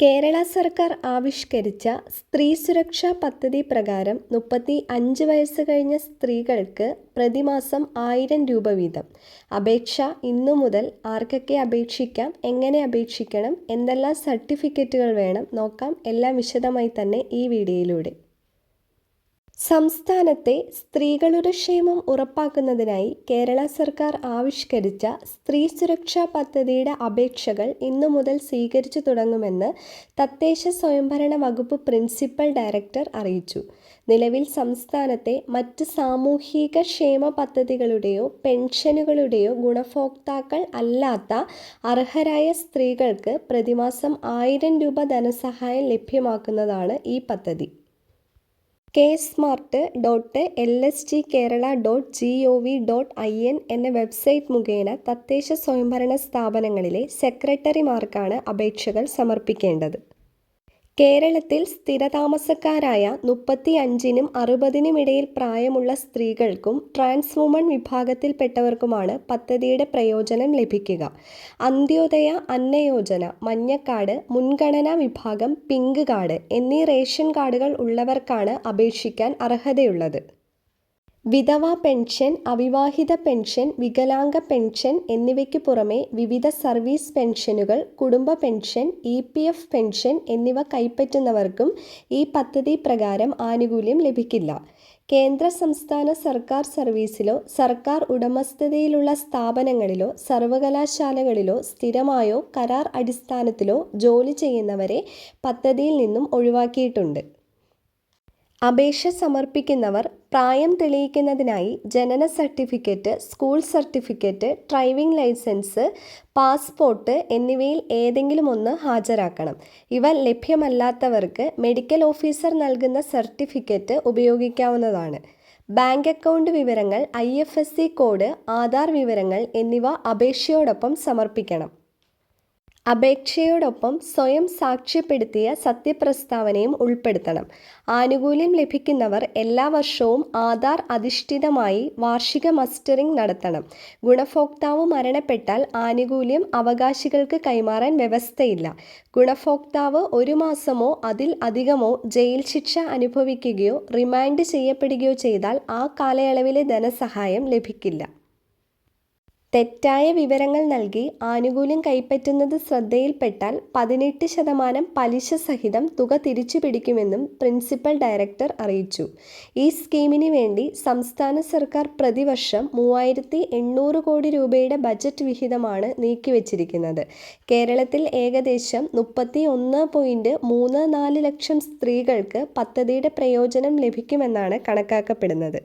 കേരള സർക്കാർ ആവിഷ്കരിച്ച സ്ത്രീ സുരക്ഷാ പദ്ധതി പ്രകാരം മുപ്പത്തി അഞ്ച് വയസ്സ് കഴിഞ്ഞ സ്ത്രീകൾക്ക് പ്രതിമാസം ആയിരം രൂപ വീതം. അപേക്ഷ ഇന്നു മുതൽ ആർക്കൊക്കെ അപേക്ഷിക്കാം എങ്ങനെ അപേക്ഷിക്കണം എന്തെല്ലാം സർട്ടിഫിക്കറ്റുകൾ വേണം നോക്കാം എല്ലാം വിശദമായി തന്നെ ഈ വീഡിയോയിലൂടെ. സംസ്ഥാനത്തെ സ്ത്രീകളുടെ ക്ഷേമം ഉറപ്പാക്കുന്നതിനായി കേരള സർക്കാർ ആവിഷ്കരിച്ച സ്ത്രീ സുരക്ഷാ പദ്ധതിയുടെ അപേക്ഷകൾ ഇന്നു മുതൽ സ്വീകരിച്ചു തുടങ്ങുമെന്ന് തദ്ദേശ സ്വയംഭരണ വകുപ്പ് പ്രിൻസിപ്പൽ ഡയറക്ടർ അറിയിച്ചു. നിലവിൽ സംസ്ഥാനത്തെ മറ്റ് സാമൂഹിക ക്ഷേമ പദ്ധതികളുടെയോ പെൻഷനുകളുടെയോ ഗുണഭോക്താക്കൾ അല്ലാത്ത അർഹരായ സ്ത്രീകൾക്ക് പ്രതിമാസം ആയിരം രൂപ ധനസഹായം ലഭ്യമാക്കുന്നതാണ് ഈ പദ്ധതി. K smart dot L S G Kerala dot G O V dot I N എന്ന വെബ്സൈറ്റ് മുഖേന തദ്ദേശ സ്വയംഭരണ സ്ഥാപനങ്ങളിലെ സെക്രട്ടറിമാർക്കാണ് അപേക്ഷകൾ സമർപ്പിക്കേണ്ടത്. കേരളത്തിൽ സ്ഥിരതാമസക്കാരായ മുപ്പത്തി അഞ്ചിനും അറുപതിനും ഇടയിൽ പ്രായമുള്ള സ്ത്രീകൾക്കും ട്രാൻസ് വുമൺ വിഭാഗത്തിൽപ്പെട്ടവർക്കുമാണ് പദ്ധതിയുടെ പ്രയോജനം ലഭിക്കുക. അന്ത്യോദയ അന്നയോജന മഞ്ഞക്കാട് മുൻഗണനാ വിഭാഗം പിങ്ക് കാർഡ് എന്നീ റേഷൻ കാർഡുകൾ ഉള്ളവർക്കാണ് അപേക്ഷിക്കാൻ അർഹതയുള്ളത്. വിധവ പെൻഷൻ അവിവാഹിത പെൻഷൻ വികലാംഗ പെൻഷൻ എന്നിവയ്ക്ക് പുറമെ വിവിധ സർവീസ് പെൻഷനുകൾ കുടുംബ pension E P F pension എന്നിവ കൈപ്പറ്റുന്നവർക്കും ഈ പദ്ധതി പ്രകാരം ആനുകൂല്യം ലഭിക്കില്ല. കേന്ദ്ര സംസ്ഥാന സർക്കാർ സർവീസിലോ സർക്കാർ ഉടമസ്ഥതയിലുള്ള സ്ഥാപനങ്ങളിലോ സർവകലാശാലകളിലോ സ്ഥിരമായോ കരാർ അടിസ്ഥാനത്തിലോ ജോലി ചെയ്യുന്നവരെ പദ്ധതിയിൽ നിന്നും ഒഴിവാക്കിയിട്ടുണ്ട്. അപേക്ഷ സമർപ്പിക്കുന്നവർ പ്രായം തെളിയിക്കുന്നതിനായി ജനന certificate school certificate driving license passport എന്നിവയിൽ ഏതെങ്കിലും ഒന്ന് ഹാജരാക്കണം. ഇവ ലഭ്യമല്ലാത്തവർക്ക് മെഡിക്കൽ ഓഫീസർ നൽകുന്ന സർട്ടിഫിക്കറ്റ് ഉപയോഗിക്കാവുന്നതാണ്. ബാങ്ക് അക്കൗണ്ട് വിവരങ്ങൾ ഐ കോഡ് ആധാർ വിവരങ്ങൾ എന്നിവ അപേക്ഷയോടൊപ്പം സമർപ്പിക്കണം. അപേക്ഷയോടൊപ്പം സ്വയം സാക്ഷ്യപ്പെടുത്തിയ സത്യപ്രസ്താവനയും ഉൾപ്പെടുത്തണം. ആനുകൂല്യം ലഭിക്കുന്നവർ എല്ലാ വർഷവും ആധാർ അധിഷ്ഠിതമായി വാർഷിക മസ്റ്ററിംഗ് നടത്തണം. ഗുണഭോക്താവ് മരണപ്പെട്ടാൽ ആനുകൂല്യം അവകാശികൾക്ക് കൈമാറാൻ വ്യവസ്ഥയില്ല. ഗുണഭോക്താവ് ഒരു മാസമോ അതിൽ അധികമോ ജയിൽ ശിക്ഷ അനുഭവിക്കുകയോ റിമാൻഡ് ചെയ്യപ്പെടുകയോ ചെയ്താൽ ആ കാലയളവിലെ ധനസഹായം ലഭിക്കില്ല. തെറ്റായ വിവരങ്ങൾ നൽകി ആനുകൂല്യം കൈപ്പറ്റുന്നത് ശ്രദ്ധയിൽപ്പെട്ടാൽ പതിനെട്ട് ശതമാനം പലിശ സഹിതം തുക തിരിച്ചു പിടിക്കുമെന്നും പ്രിൻസിപ്പൽ ഡയറക്ടർ അറിയിച്ചു. ഈ സ്കീമിന് വേണ്ടി സംസ്ഥാന സർക്കാർ പ്രതിവർഷം മൂവായിരത്തി എണ്ണൂറ് കോടി രൂപയുടെ ബജറ്റ് വിഹിതമാണ് നീക്കിവച്ചിരിക്കുന്നത്. കേരളത്തിൽ ഏകദേശം മുപ്പത്തി ഒന്ന് പോയിന്റ് മൂന്ന് നാല് ലക്ഷം സ്ത്രീകൾക്ക് പദ്ധതിയുടെ പ്രയോജനം ലഭിക്കുമെന്നാണ് കണക്കാക്കപ്പെടുന്നത്.